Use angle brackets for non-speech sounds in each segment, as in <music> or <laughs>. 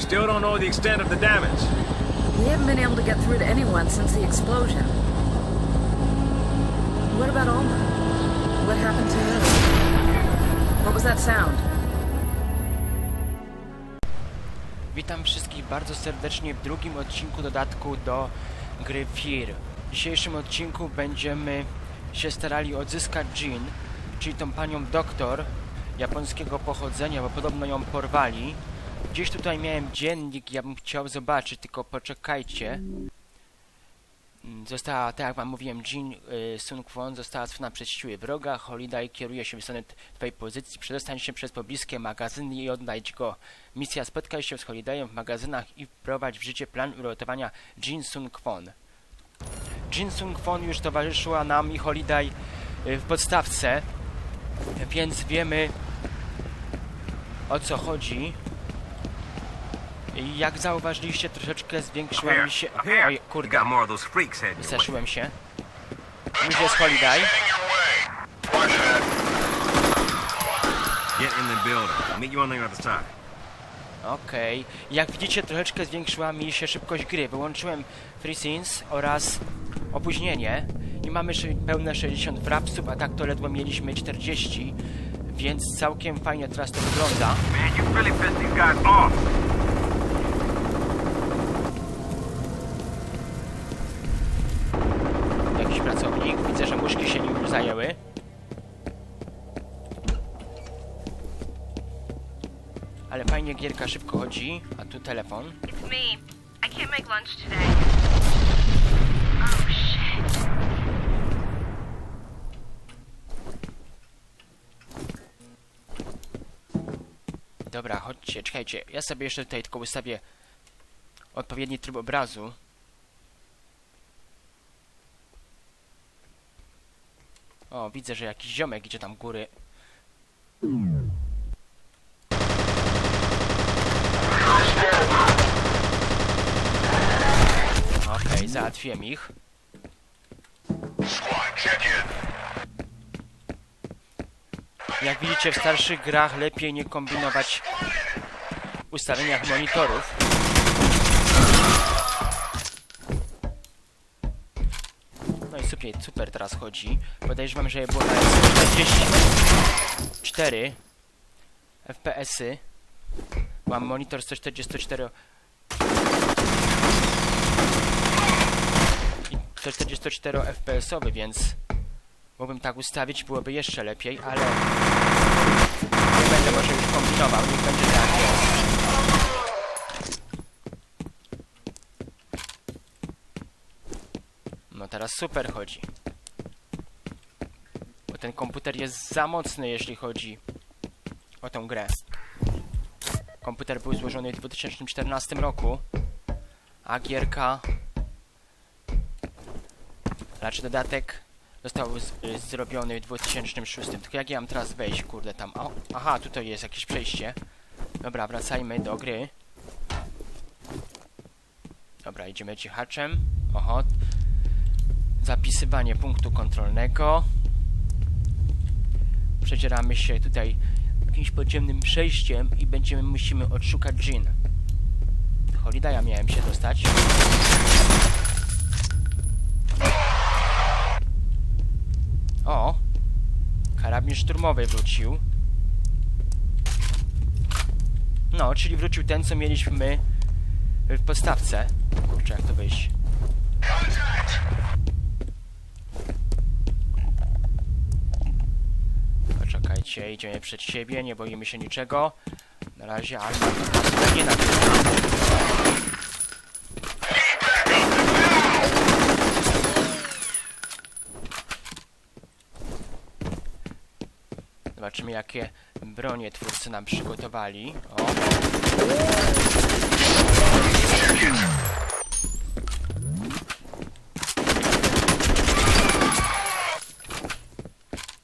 We still don't know the extent of the damage. We haven't been able to get through to anyone since the explosion. What about Alma? What happened to her? What was that sound? Witam wszystkich bardzo serdecznie w drugim odcinku dodatku do gry Fear. W dzisiejszym odcinku będziemy się starali odzyskać Jean, czyli tą panią doktor japońskiego pochodzenia, bo podobno ją porwali. Gdzieś tutaj miałem dziennik, ja bym chciał zobaczyć, tylko poczekajcie. Mm, Została, tak jak wam mówiłem, Jean y, Sun Kwon została stworzona przez siły wroga. Holiday kieruje się w stronę twojej pozycji. Przedostań się przez pobliskie magazyny i odnajdź go. Misja spotkaj się z Holidayem w magazynach i wprowadź w życie plan uratowania Jin Sun Kwon. Jin Sun Kwon już towarzyszyła nam i Holiday y, w podstawce, więc wiemy o co chodzi. I jak zauważyliście, troszeczkę zwiększyła mi się... Oj, kurde. Zeszyłem się. Już jest Holiday. Get in the building. I'll meet you on the other side. Okej. Jak widzicie, troszeczkę zwiększyła mi się szybkość gry. Wyłączyłem FreeSync oraz opóźnienie i mamy pełne 60 frapsów, a tak to ledwo mieliśmy 40, więc całkiem fajnie teraz to wygląda. Man, fajnie gierka szybko chodzi, a tu telefon. It's me. I can't make lunch today. Oh, shit. Dobra, chodźcie, czekajcie. Ja sobie jeszcze tutaj tylko ustawię odpowiedni tryb obrazu. O, widzę, że jakiś ziomek idzie tam góry. Okej, załatwiłem ich. Jak widzicie, w starszych grach lepiej nie kombinować w ustawieniach monitorów. No i super, super teraz chodzi. Podejrzewam, że było na 44 FPS-y. Mam monitor 144 i 144 FPS-owy, więc mógłbym tak ustawić, byłoby jeszcze lepiej, ale nie będę może już kombinował, niech będzie tak jest. No teraz super chodzi. Bo ten komputer jest za mocny, jeśli chodzi o tę grę. Komputer był złożony w 2014 roku, a gierka, znaczy dodatek został z, zrobiony w 2006. Tylko jak ja mam teraz wejść, kurde, tam... O, aha, tutaj jest jakieś przejście. Dobra, wracajmy do gry. Dobra, idziemy cichaczem. Oho. Zapisywanie punktu kontrolnego. Przedzieramy się tutaj jakimś podziemnym przejściem i będziemy musimy odszukać Jean. Holiday'a miałem się dostać. O! Karabin szturmowy wrócił. No, czyli wrócił ten, co mieliśmy w podstawce. Kurczę, jak to wyjść? Poczekajcie, idziemy przed siebie, nie boimy się niczego. Na razie nas nie nagrywa. Zobaczymy jakie bronie twórcy nam przygotowali. O.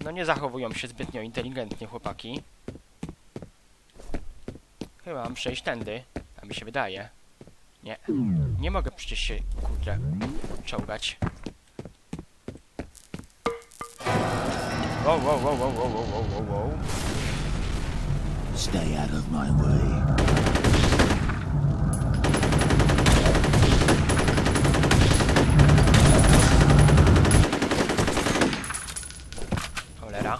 No nie zachowują się zbytnio inteligentnie chłopaki. Chyba mam przejść tędy, a mi się wydaje. Nie. Nie mogę przecież się, kurde, czołgać. Wow, wow, wow, wow. Stay out of my way. Cholera.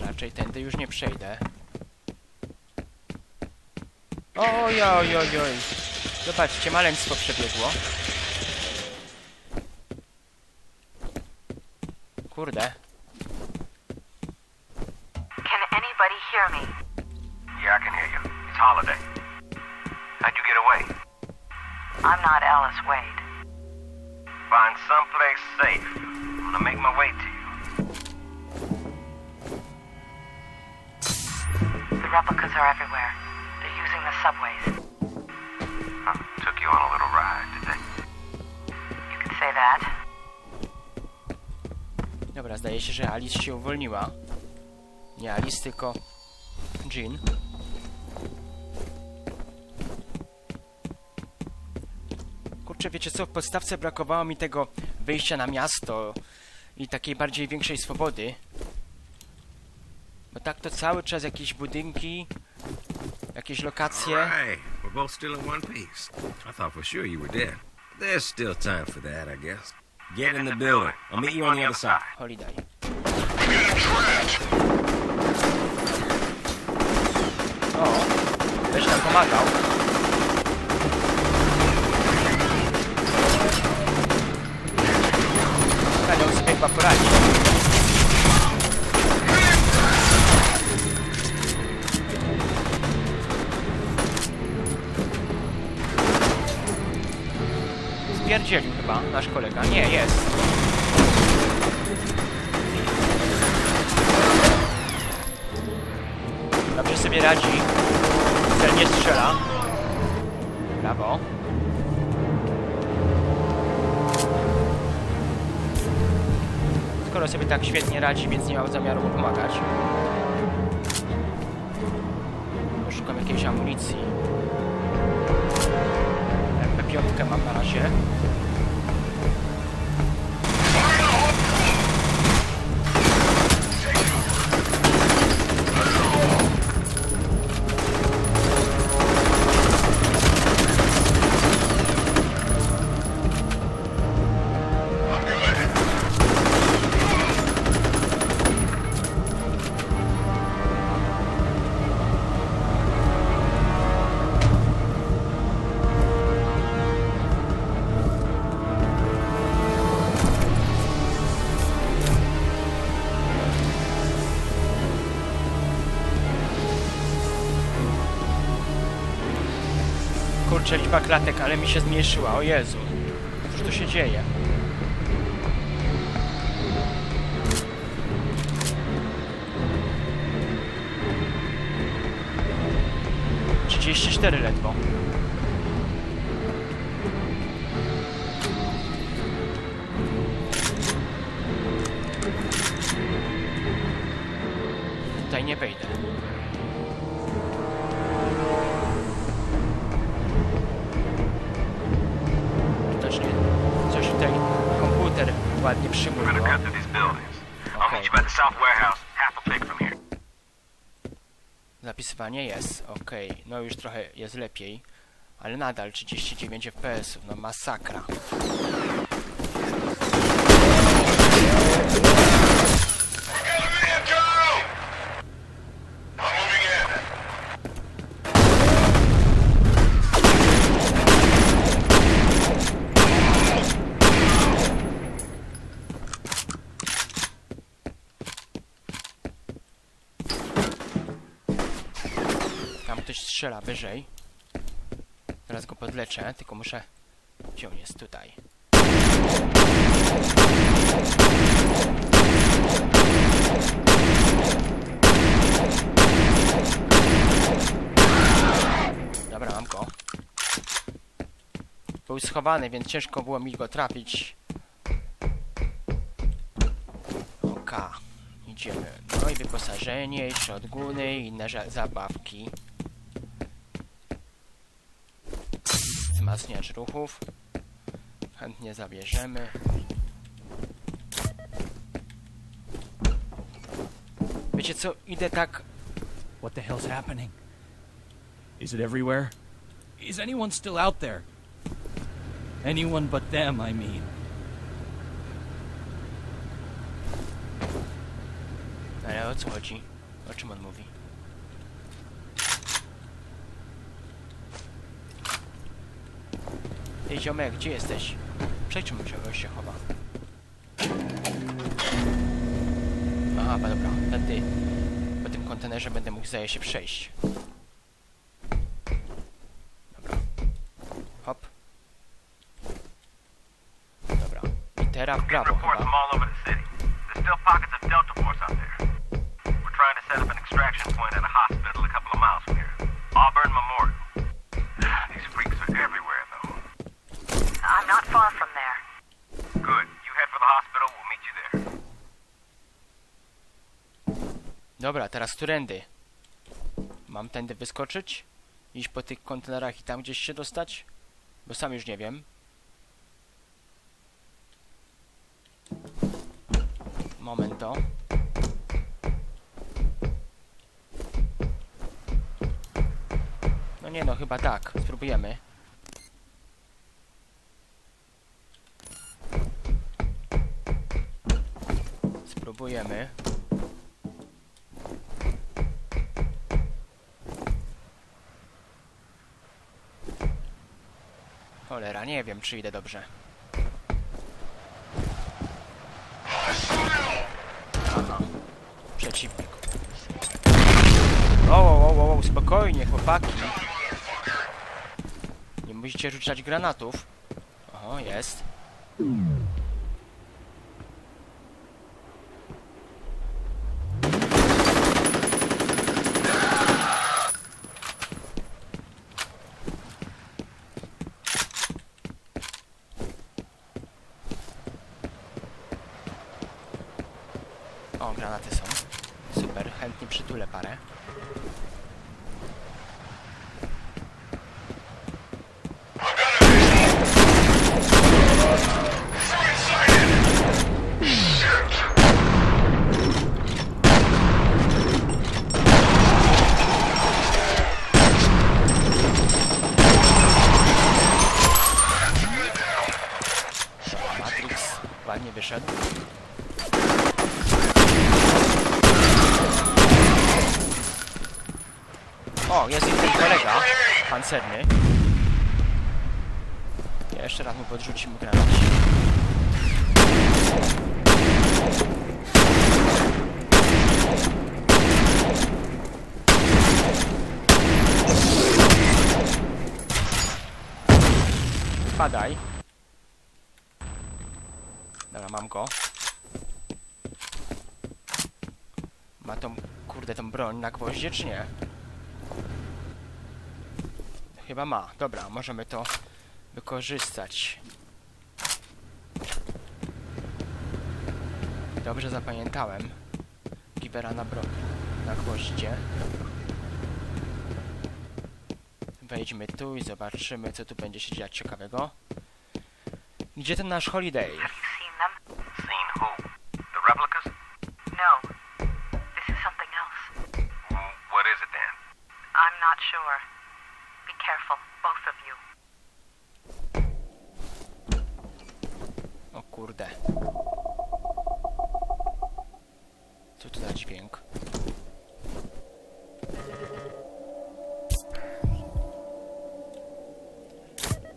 Raczej tędy już nie przejdę. Oj, oj, oj, oj. Zobaczcie, maleństwo przebiegło. Kurde. Can anybody hear me? Yeah, I can hear you. It's Holiday. How'd you get away? I'm not Alice Wade. Find someplace safe. I'm gonna make my way to you. The replicas are everywhere. They're using the subways. Huh. Took you on a little ride, did they? You could say that. Dobra, zdaje się, że Alice się uwolniła. Nie Alice, tylko Jean. Kurczę, wiecie co, w podstawce brakowało mi tego wyjścia na miasto i takiej bardziej większej swobody. Bo tak to cały czas jakieś budynki, jakieś lokacje. Hey, we're both still in one piece. I thought for sure you were dead. There's still time for that, I guess. Get in the building. I'll meet you on the other side. Holiday. O, ktoś nam pomagał. Nasz kolega. Nie, jest. Dobrze sobie radzi. Cel nie strzela. Brawo. Skoro sobie tak świetnie radzi, więc nie mam zamiaru mu pomagać. Poszukam jakiejś amunicji. MP5 mam na razie. Klatek, ale mi się zmniejszyła, o Jezu. Cóż tu się dzieje? Trzydzieści cztery ledwo. Tutaj nie wejdę. Pig from here. Zapisywanie jest, okej, no już trochę jest lepiej, ale nadal 39 fps, no masakra. Tam ktoś strzela wyżej. Teraz go podleczę, tylko muszę... Gdzie on jest? Tutaj. Dobra, mam go. Był schowany, więc ciężko było mi go trafić. Oka. Idziemy. No i wyposażenie, shotguny, i inne zabawki. Wzmacniacz ruchów. Chętnie zabierzemy. Wiecie co, idę tak... What the hell's happening? Is it everywhere? Is anyone still out there? Anyone but them, I mean. Ale o co chodzi? O czym on mówi? Ej, ziomek, gdzie jesteś? Przejdź mu się, gość się chowa. Aha, dobra, tędy po tym kontenerze będę mógł zdaje się przejść. Dobra. Hop. Dobra. I teraz w prawo chyba. Którędy? Mam tędy wyskoczyć? Iść po tych kontenerach i tam gdzieś się dostać? Bo sam już nie wiem. Momento. No nie no, chyba tak. Spróbujemy. Spróbujemy. Cholera, nie wiem czy idę dobrze. Przeciwnik. O, o, o, o, spokojnie, chłopaki. Nie musicie rzucać granatów. Oho, jest. O, granaty są. Super, chętnie przytulę parę. Matrix ładnie wyszedł. O, kolega pancerny. Jeszcze raz mu podrzucimy granat. Padaj. Dobra, mam go. Ma tą, kurde, tą broń na gwoździe, czy nie? Chyba ma. Dobra, możemy to wykorzystać. Dobrze zapamiętałem. Gibera na broń. Na gwoździe. Wejdźmy tu i zobaczymy, co tu będzie się dziać ciekawego. Gdzie ten nasz holiday?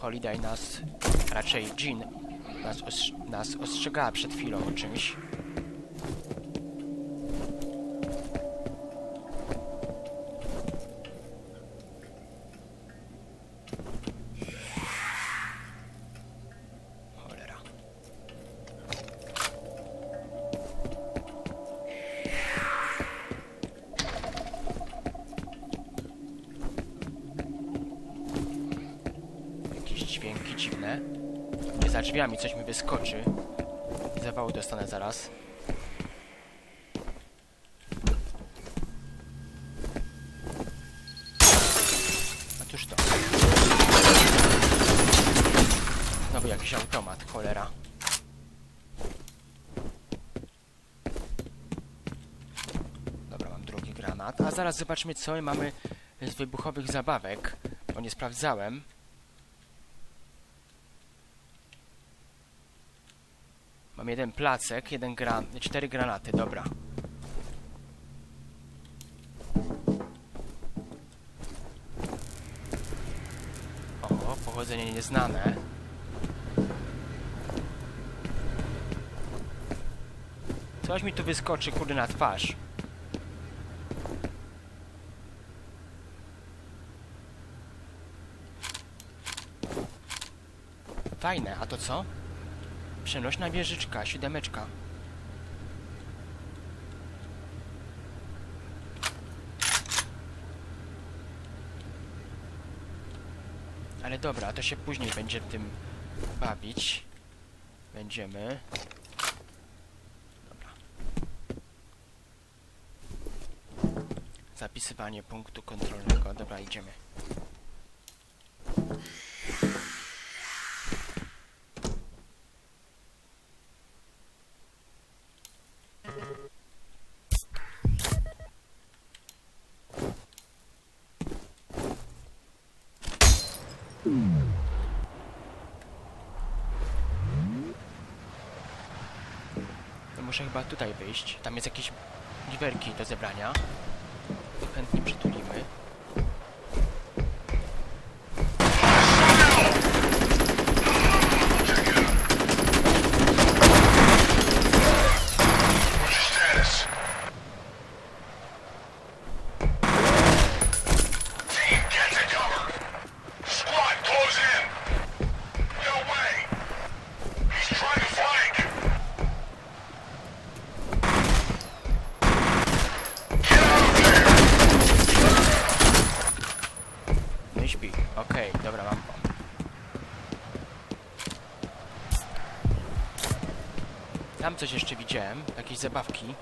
Holiday nas, raczej Jean, nas, nas ostrzegała przed chwilą o czymś. Cholera. Jakieś dźwięki dziwne. Nie za wyskoczy. Zawału dostanę zaraz. Otóż to. Znowu jakiś automat, cholera. Dobra, mam drugi granat. A zaraz zobaczmy, co my mamy z wybuchowych zabawek, bo nie sprawdzałem. Mam jeden placek, jeden gran... cztery granaty, dobra. O, pochodzenie nieznane. Coś mi tu wyskoczy, kurde, na twarz. Fajne, a to co? Przenośna wieżyczka, siódemeczka. Ale dobra, to się później będzie tym bawić. Będziemy. Dobra. Zapisywanie punktu kontrolnego. Dobra, idziemy. Muszę chyba tutaj wyjść. Tam jest jakieś liwerki do zebrania. Chętnie przytulimy. Get to cover! Squad, close in! No way! He's trying to flank! Get out of there! No i śpi. Okej, dobra, mam go. Tam coś jeszcze widziałem. Jakieś zabawki.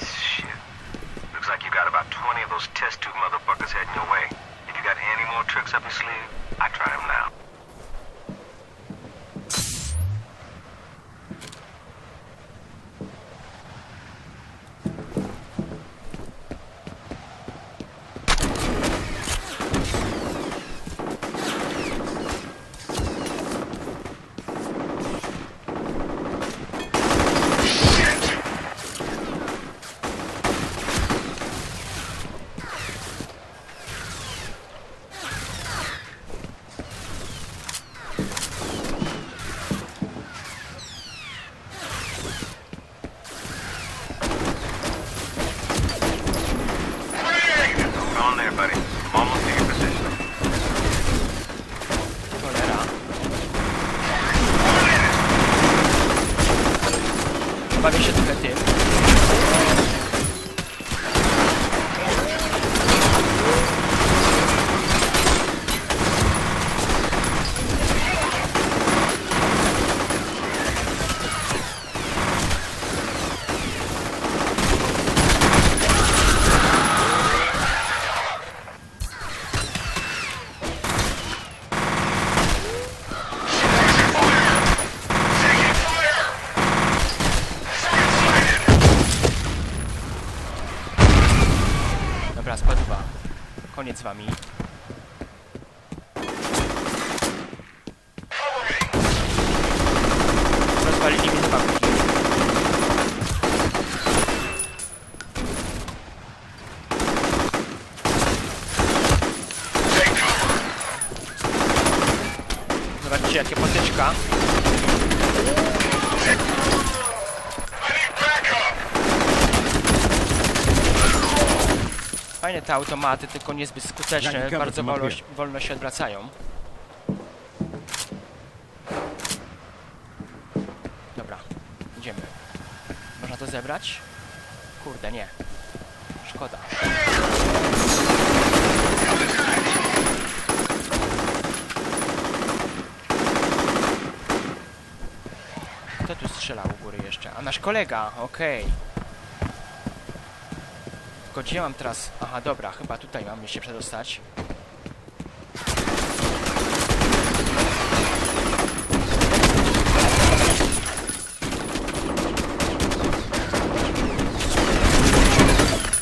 Shit. Looks like you got about 20 of those test tube motherfuckers heading your way. If you got any more tricks up your sleeve, I try them now. Hold on there, buddy. I'm almost to your position. Cholera. Bawię się trochę tym. Taking fire! Dobra, spadła. Koniec z wami. Cover me! Rozwalili mi zabawki. Take cover! Zobaczcie, jakie potyczka. Fajne te automaty, tylko niezbyt skuteczne. Bardzo wolno, wolno się odwracają. Dobra, idziemy. Można to zebrać? Kurde, nie. Szkoda. Kto tu strzelał u góry jeszcze? A nasz kolega, okej. Tylko gdzie mam teraz? Aha, dobra, chyba tutaj mam się przedostać.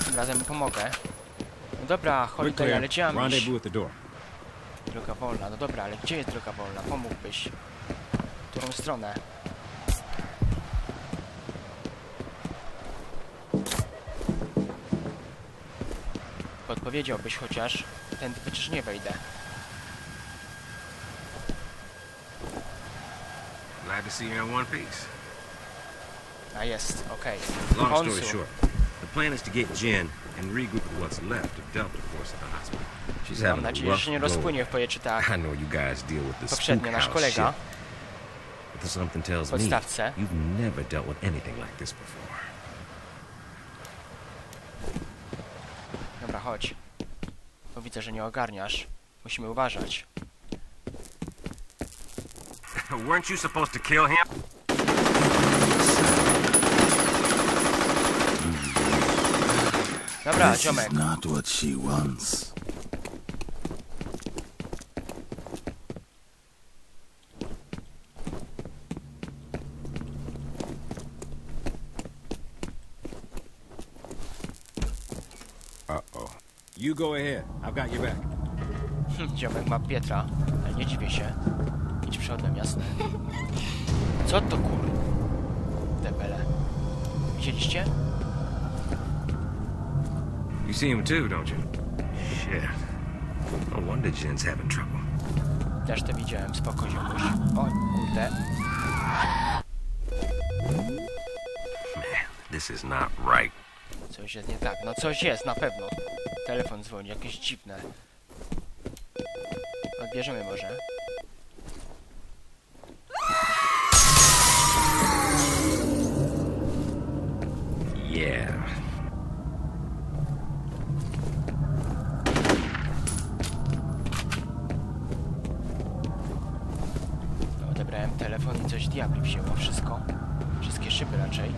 Tym razem mu pomogę. No dobra, holiday, ale gdzie mam iść? Droga wolna, no dobra, ale gdzie jest droga wolna? Pomógłbyś. W którą stronę? Powiedziałbyś chociaż. Tędy przecież nie wejdę. Glad to see you're in one piece. A jest, okej. Long W story short, the plan is to get Jen and regroup what's left of Delta Force at the hospital. She's Mam having a nadzieję, rough że się nie go. rozpłynie w powietrzu tak. I know you guys deal with the Poprzednio nasz spook house kolega shit, but something tells me podstawce. you've never dealt with anything like this before. Dobra, chodź. Bo widzę, że nie ogarniasz. Musimy uważać. Weren't you supposed to kill him? Dobra, ziomek. not what she wants. You go ahead. I've got your back. <laughs> Ziomek ma Pietra, ale nie dziwię się. Idź przodem, jasne. <laughs> Co to kur... Debele. Widzieliście? You see him too, don't you? Shit. No wonder Jen's having trouble. Też to widziałem, spoko ziomuś. O, kurde. Man, this is not right. Coś jest nie tak. No coś jest, na pewno. Telefon dzwoni, jakieś dziwne. Odbierzemy może. Yeah. Odebrałem telefon i coś diabli wzięło wszystko. Wszystkie szyby raczej.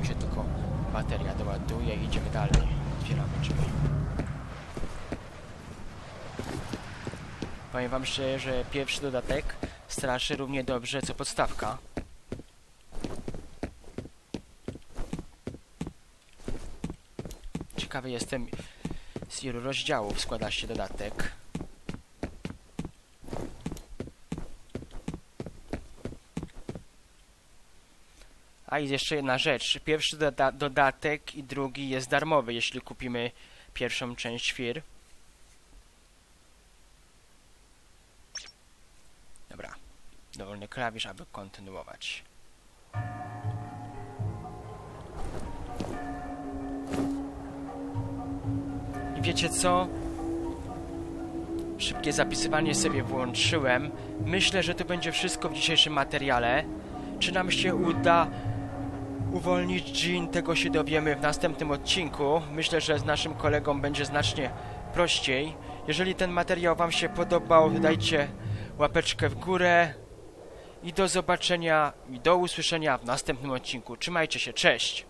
Mi się tylko bateria doładuje i idziemy dalej. Otwieramy drzwi. Powiem wam szczerze, że pierwszy dodatek straszy równie dobrze co podstawka. Ciekawy jestem z ilu rozdziałów składa się dodatek. I jeszcze jedna rzecz. Pierwszy doda dodatek i drugi jest darmowy, jeśli kupimy pierwszą część FIR. Dobra. Dowolny klawisz, aby kontynuować. I wiecie co? Szybkie zapisywanie sobie włączyłem. Myślę, że to będzie wszystko w dzisiejszym materiale. Czy nam się uda uwolnić Jean, tego się dowiemy w następnym odcinku. Myślę, że z naszym kolegą będzie znacznie prościej. Jeżeli ten materiał Wam się podobał, dajcie łapeczkę w górę. I do zobaczenia i do usłyszenia w następnym odcinku. Trzymajcie się, cześć!